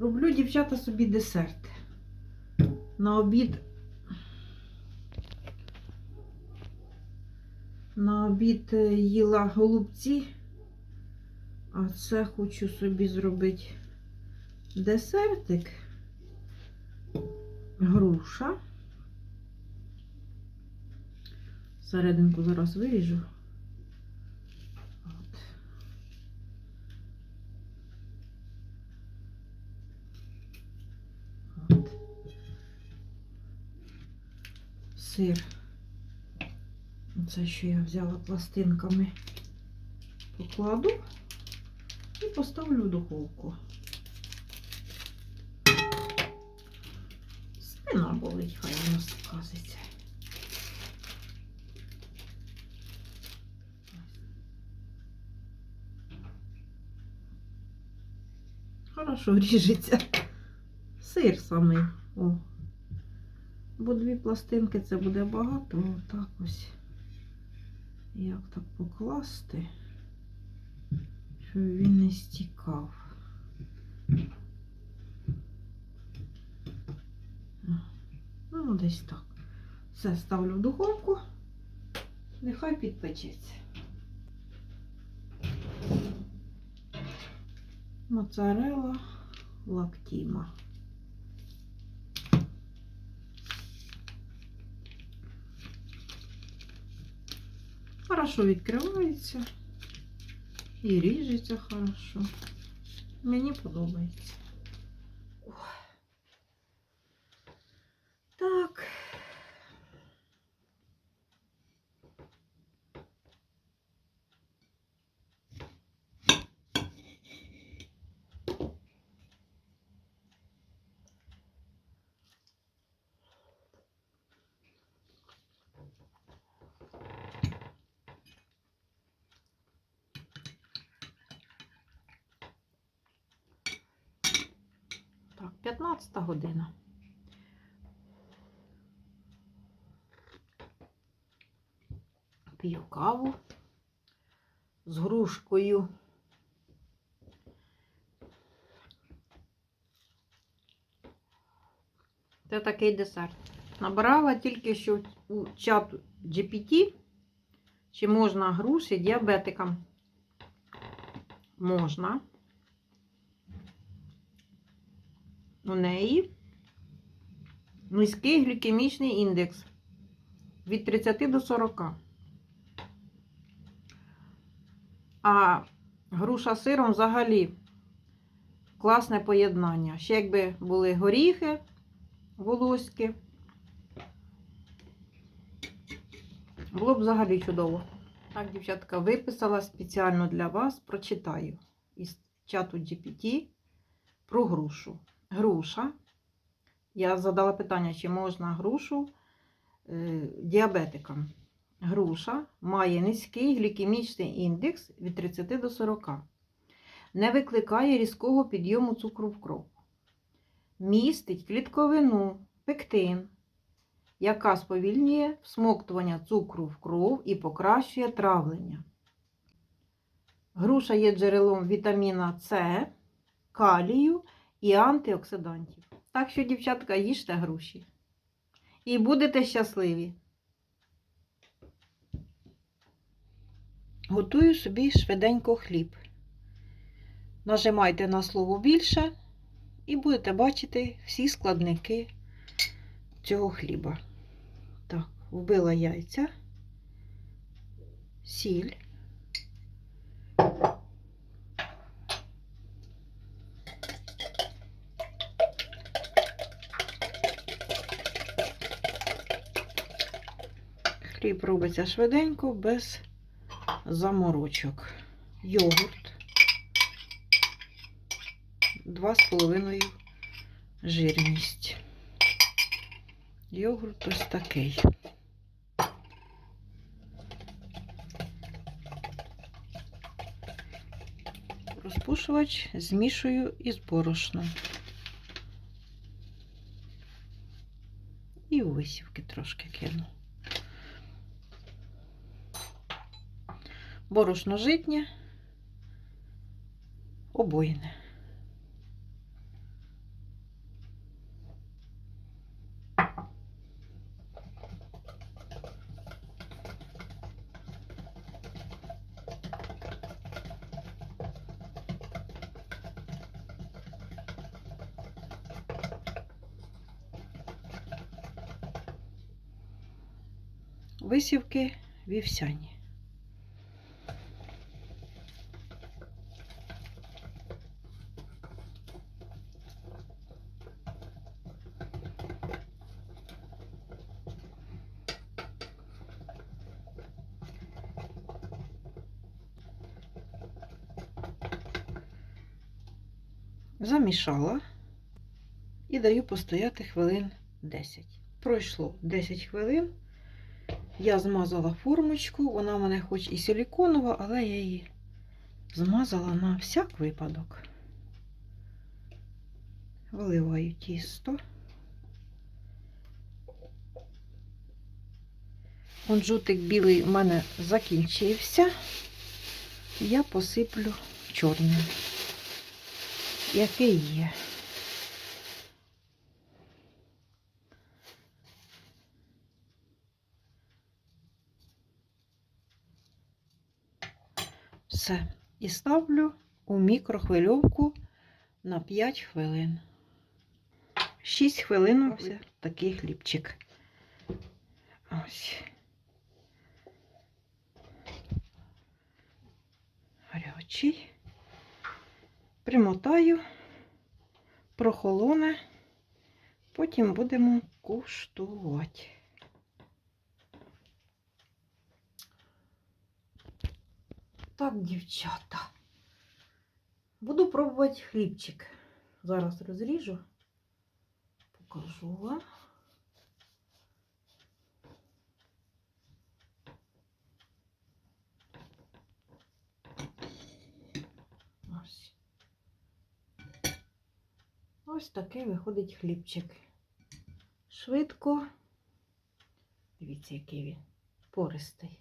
Роблю, дівчата, собі десерт. На обід. На обід е, їла голубці, а це хочу собі зробити десертик. Груша. Серединку зараз виріжу. Сир. Це що я взяла пластинками. Покладу і поставлю в духовку. Спина болить, хай воно сказиться. Хорошо ріжеться. Сир самий. О. Бо дві пластинки це буде багато. Отак ось. Як так покласти, щоб він не стікав. Ну, десь так. Все ставлю в духовку. Нехай підпечеться. Моцарелла лактіма. Хорошо відкривається і ріжеться хорошо. Мені подобається. Ох. Так. 15 година. П'ю каву з грушкою. Це такий десерт. Набрала тільки що у чат GPT, чи можна груші діабетикам. Можна. У неї низький глікемічний індекс від 30 до 40. А груша з сиром взагалі класне поєднання. Ще якби були горіхи волоські, було б взагалі чудово. Так, дівчатка, виписала спеціально для вас, прочитаю із чату GPT про грушу. Груша. Я задала питання, чи можна грушу е, діабетикам. Груша має низький глікемічний індекс від 30 до 40. Не викликає різкого підйому цукру в кров. Містить клітковину, пектин, яка сповільнює всмоктування цукру в кров і покращує травлення. Груша є джерелом вітаміна С, калію і антиоксидантів. Так що, дівчатка, їжте груші. І будете щасливі. Готую собі швиденько хліб. Нажимайте на слово більше і будете бачити всі складники цього хліба. Так, вбила яйця, сіль. Хліб робиться швиденько, без заморочок. Йогурт 2,5 жирність. Йогурт ось такий. Розпушувач змішую із борошном. І висівки трошки кину. борошно житнє, обоїне. Висівки вівсяні. Замішала і даю постояти хвилин 10. Пройшло 10 хвилин. Я змазала формочку, вона в мене хоч і силіконова, але я її змазала на всяк випадок. Виливаю тісто. Кунжутик білий в мене закінчився. Я посиплю чорним, який є. Все. І ставлю у мікрохвильовку на 5 хвилин. 6 хвилин ось такий хлібчик. Ось. Гарячий. Примотаю, прохолоне, потім будемо куштувати. Так, дівчата. Буду пробувати хлібчик. Зараз розріжу, покажу вам. Ось. Ось такий виходить хлібчик. Швидко. Дивіться, який він пористий.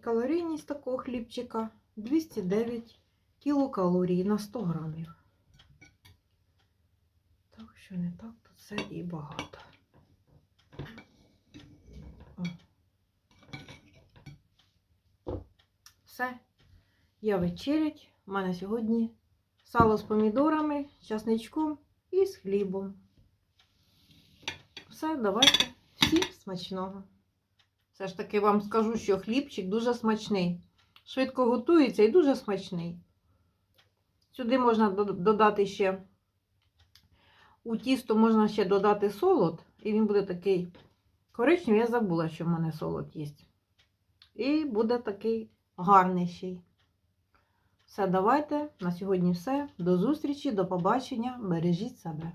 Калорійність такого хлібчика 209 кілокалорій на 100 грамів. Так що не так, то це і багато. О. Все. Я вечерять. У мене сьогодні сало з помідорами, часничком і з хлібом. Все, давайте. Всім смачного. Все ж таки вам скажу, що хлібчик дуже смачний. Швидко готується і дуже смачний. Сюди можна додати ще у тісто можна ще додати солод, і він буде такий коричневий. Я забула, що в мене солод є. І буде такий гарний ще. Все, давайте. На сьогодні все. До зустрічі, до побачення. Бережіть себе.